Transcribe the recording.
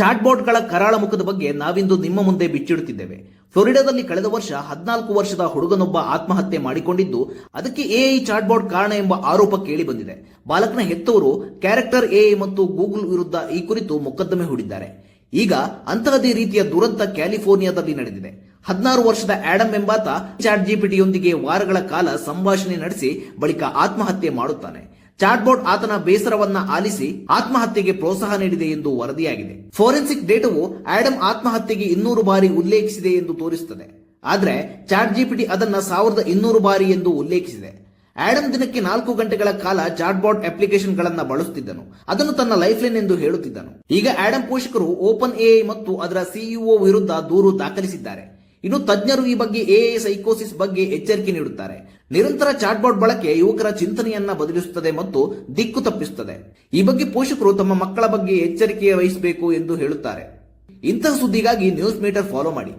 ಚಾಟ್ಬೋಟ್ಗಳ ಕರಾಳ ಮುಖದ ಬಗ್ಗೆ ನಾವಿಂದು ನಿಮ್ಮ ಮುಂದೆ ಬಿಚ್ಚಿಡುತ್ತಿದ್ದೇವೆ. ಫ್ಲೋರಿಡಾದಲ್ಲಿ ಕಳೆದ ವರ್ಷ ಹದಿನಾಲ್ಕು ವರ್ಷದ ಹುಡುಗನೊಬ್ಬ ಆತ್ಮಹತ್ಯೆ ಮಾಡಿಕೊಂಡಿದ್ದು, ಅದಕ್ಕೆ ಎಐ ಚಾಟ್ಬೋಟ್ ಕಾರಣ ಎಂಬ ಆರೋಪ ಕೇಳಿ ಬಂದಿದೆ. ಬಾಲಕನ ಹೆತ್ತವರು ಕ್ಯಾರೆಕ್ಟರ್ ಎಐ ಮತ್ತು ಗೂಗಲ್ ವಿರುದ್ಧ ಈ ಕುರಿತು ಮೊಕದ್ದಮೆ ಹೂಡಿದ್ದಾರೆ. ಈಗ ಅಂತಹದೇ ರೀತಿಯ ದುರಂತ ಕ್ಯಾಲಿಫೋರ್ನಿಯಾದಲ್ಲಿ ನಡೆದಿದೆ. ಹದಿನಾರು ವರ್ಷದ ಆಡಮ್ ಎಂಬಾತ ಚಾಟ್ ಜಿಪಿಟಿಯೊಂದಿಗೆ ವಾರಗಳ ಕಾಲ ಸಂಭಾಷಣೆ ನಡೆಸಿ ಬಳಿಕ ಆತ್ಮಹತ್ಯೆ ಮಾಡುತ್ತಾನೆ. ಚಾಟ್ಬೋಟ್ ಆತನ ಬೇಸರವನ್ನ ಆಲಿಸಿ ಆತ್ಮಹತ್ಯೆಗೆ ಪ್ರೋತ್ಸಾಹ ನೀಡಿದೆ ಎಂದು ವರದಿಯಾಗಿದೆ. ಫೋರೆನ್ಸಿಕ್ ಡೇಟಾವು ಆಡಮ್ ಆತ್ಮಹತ್ಯೆಗೆ ಇನ್ನೂರು ಬಾರಿ ಉಲ್ಲೇಖಿಸಿದೆ ಎಂದು ತೋರಿಸುತ್ತದೆ. ಆದರೆ ಚಾಟ್ ಜಿಪಿಟಿ ಅದನ್ನ ಸಾವಿರದ ಇನ್ನೂರು ಬಾರಿ ಎಂದು ಉಲ್ಲೇಖಿಸಿದೆ. ಆಡಮ್ ದಿನಕ್ಕೆ ನಾಲ್ಕು ಗಂಟೆಗಳ ಕಾಲ ಚಾಟ್ಬಾಟ್ ಅಪ್ಲಿಕೇಶನ್ ಗಳನ್ನ ಬಳಸುತ್ತಿದ್ದನು. ಅದನ್ನು ತನ್ನ ಲೈಫ್ ಲೈನ್ ಎಂದು ಹೇಳುತ್ತಿದ್ದನು. ಈಗ ಆಡಮ್ ಪೋಷಕರು ಓಪನ್ ಎಐ ಮತ್ತು ಅದರ ಸಿಇಒ ವಿರುದ್ಧ ದೂರು ದಾಖಲಿಸಿದ್ದಾರೆ. ಇನ್ನು ತಜ್ಞರು ಈ ಬಗ್ಗೆ ಎ ಸೈಕೋಸಿಸ್ ಬಗ್ಗೆ ಎಚ್ಚರಿಕೆ ನೀಡುತ್ತಾರೆ. ನಿರಂತರ ಚಾಟ್ಬೋರ್ಡ್ ಬಳಕೆ ಯುವಕರ ಚಿಂತನೆಯನ್ನ ಬದಲಿಸುತ್ತದೆ ಮತ್ತು ದಿಕ್ಕು ತಪ್ಪಿಸುತ್ತದೆ. ಈ ಬಗ್ಗೆ ಪೋಷಕರು ತಮ್ಮ ಮಕ್ಕಳ ಬಗ್ಗೆ ಎಚ್ಚರಿಕೆ ವಹಿಸಬೇಕು ಎಂದು ಹೇಳುತ್ತಾರೆ. ಇಂತಹ ಸುದ್ದಿಗಾಗಿ ನ್ಯೂಸ್ ಮೀಟರ್ ಫಾಲೋ ಮಾಡಿ.